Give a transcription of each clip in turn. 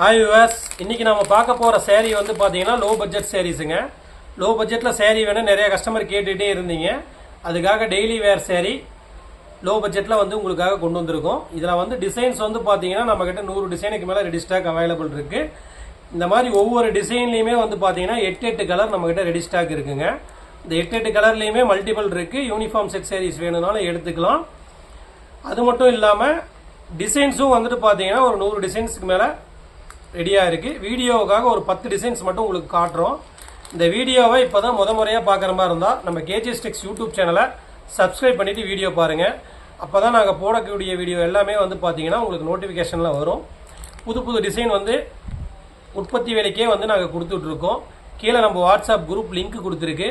Hi viewers இன்றைக்கி நம்ம பார்க்க போகிற சேரீ வந்து பார்த்தீங்கன்னா லோ பட்ஜெட் சேரீஸுங்க லோ பட்ஜெட்டில் சேரீ வேணும் நிறைய கஸ்டமர் கேட்டுகிட்டே இருந்தீங்க. அதுக்காக டெய்லி வேர் சேரீ லோ பட்ஜெட்டில் வந்து உங்களுக்காக கொண்டு வந்திருக்கோம். இதில் வந்து டிசைன்ஸ் வந்து பார்த்தீங்கன்னா நம்மக்கிட்ட நூறு டிசைனுக்கு மேலே ரெடி ஸ்டாக் அவைலபிள் இருக்குது இந்த மாதிரி ஒவ்வொரு டிசைன்லேயுமே வந்து பார்த்தீங்கன்னா எட்டு எட்டு கலர் நம்மக்கிட்ட ரெடி ஸ்டாக் இருக்குங்க. இந்த எட்டு எட்டு கலர்லேயுமே மல்டிபிள் இருக்குது யூனிஃபார்ம் செட் சேரீஸ் வேணும்னாலும் எடுத்துக்கலாம். அது மட்டும் இல்லாமல் டிசைன்ஸும் வந்துட்டு பார்த்தீங்கன்னா ஒரு நூறு டிசைன்ஸுக்கு மேலே ரெடியாக இருக்குது வீடியோவுக்காக ஒரு பத்து டிசைன்ஸ் மட்டும் உங்களுக்கு காட்டுறோம். இந்த வீடியோவை இப்போ தான் முத முறையாக பார்க்குற மாதிரி இருந்தால் நம்ம கேஜி ஸ்டிக்ஸ் யூடியூப் சேனலை சப்ஸ்கிரைப் பண்ணிவிட்டு வீடியோ பாருங்கள் அப்போ தான் நாங்கள் போடக்கூடிய வீடியோ எல்லாமே வந்து பார்த்தீங்கன்னா உங்களுக்கு நோட்டிஃபிகேஷனில் வரும். புது புது டிசைன் வந்து உற்பத்தி வேலைக்கே வந்து நாங்கள் கொடுத்துட்ருக்கோம். கீழே நம்ம வாட்ஸ்அப் குரூப் லிங்க் கொடுத்துருக்கு.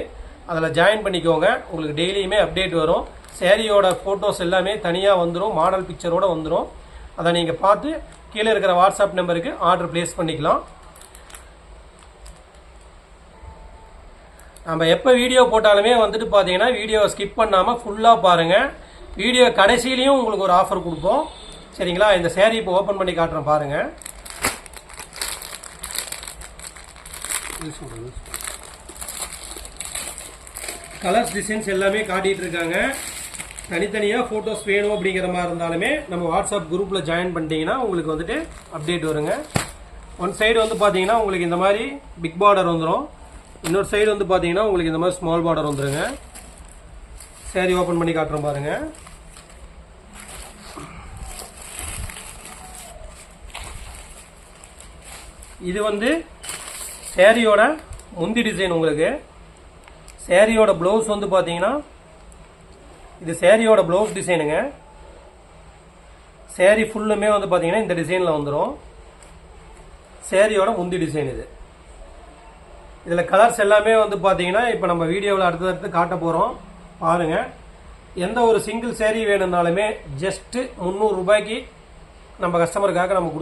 அதில் ஜாயின் பண்ணிக்கோங்க. உங்களுக்கு டெய்லியுமே அப்டேட் வரும். சேரீயோட ஃபோட்டோஸ் எல்லாமே தனியாக வந்துடும் மாடல் பிக்சரோடு வந்துடும் அதை நீங்கள் பார்த்து கீழே இருக்கிற வாட்ஸ்அப் நம்பருக்கு ஆர்டர் ப்ளேஸ் பண்ணிக்கலாம். நம்ம எப்போ வீடியோ போட்டாலுமே வந்துட்டு பார்த்தீங்கன்னா வீடியோவை ஸ்கிப் பண்ணாமல் ஃபுல்லாக பாருங்கள் வீடியோ கடைசியிலையும் உங்களுக்கு ஒரு ஆஃபர் கொடுப்போம். சரிங்களா? இந்த சேரீ இப்போ ஓப்பன் பண்ணி காட்டுறேன் பாருங்கள் கலர்ஸ் டிசைன்ஸ் எல்லாமே காட்டிகிட்டு இருக்காங்க. தனித்தனியாக ஃபோட்டோஸ் வேணும் அப்படிங்கிற மாதிரி இருந்தாலுமே நம்ம வாட்ஸ்அப் குரூப்பில் ஜாயின் பண்ணிட்டீங்கன்னா உங்களுக்கு வந்துட்டு அப்டேட் வருங்க. ஒன் சைடு வந்து பார்த்தீங்கன்னா உங்களுக்கு இந்த மாதிரி பிக் பார்டர் வந்துடும் இன்னொரு சைடு வந்து பார்த்தீங்கன்னா உங்களுக்கு இந்த மாதிரி ஸ்மால் பார்டர் வந்துருங்க. சரி ஓப்பன் பண்ணி காட்டுறோம் பாருங்க. இது வந்து சேரீயோட முந்தி டிசைன் உங்களுக்கு. சேரீயோட ப்ளவுஸ் வந்து பார்த்தீங்கன்னா இது சேரீயோட ப்ளவுஸ் டிசைனுங்க சேரீ ஃபுல்லுமே வந்து பார்த்தீங்கன்னா இந்த டிசைனில் வந்துடும் சேரீயோட முந்தி டிசைன் இது. இதில் கலர்ஸ் எல்லாமே வந்து பார்த்தீங்கன்னா இப்போ நம்ம வீடியோவில் அடுத்தடுத்து காட்ட போகிறோம் பாருங்கள் எந்த ஒரு சிங்கிள் சேரீ வேணும்னாலுமே ஜஸ்ட்டு முந்நூறுரூபாய்க்கு நம்ம கஸ்டமருக்காக நம்ம கொடுத்து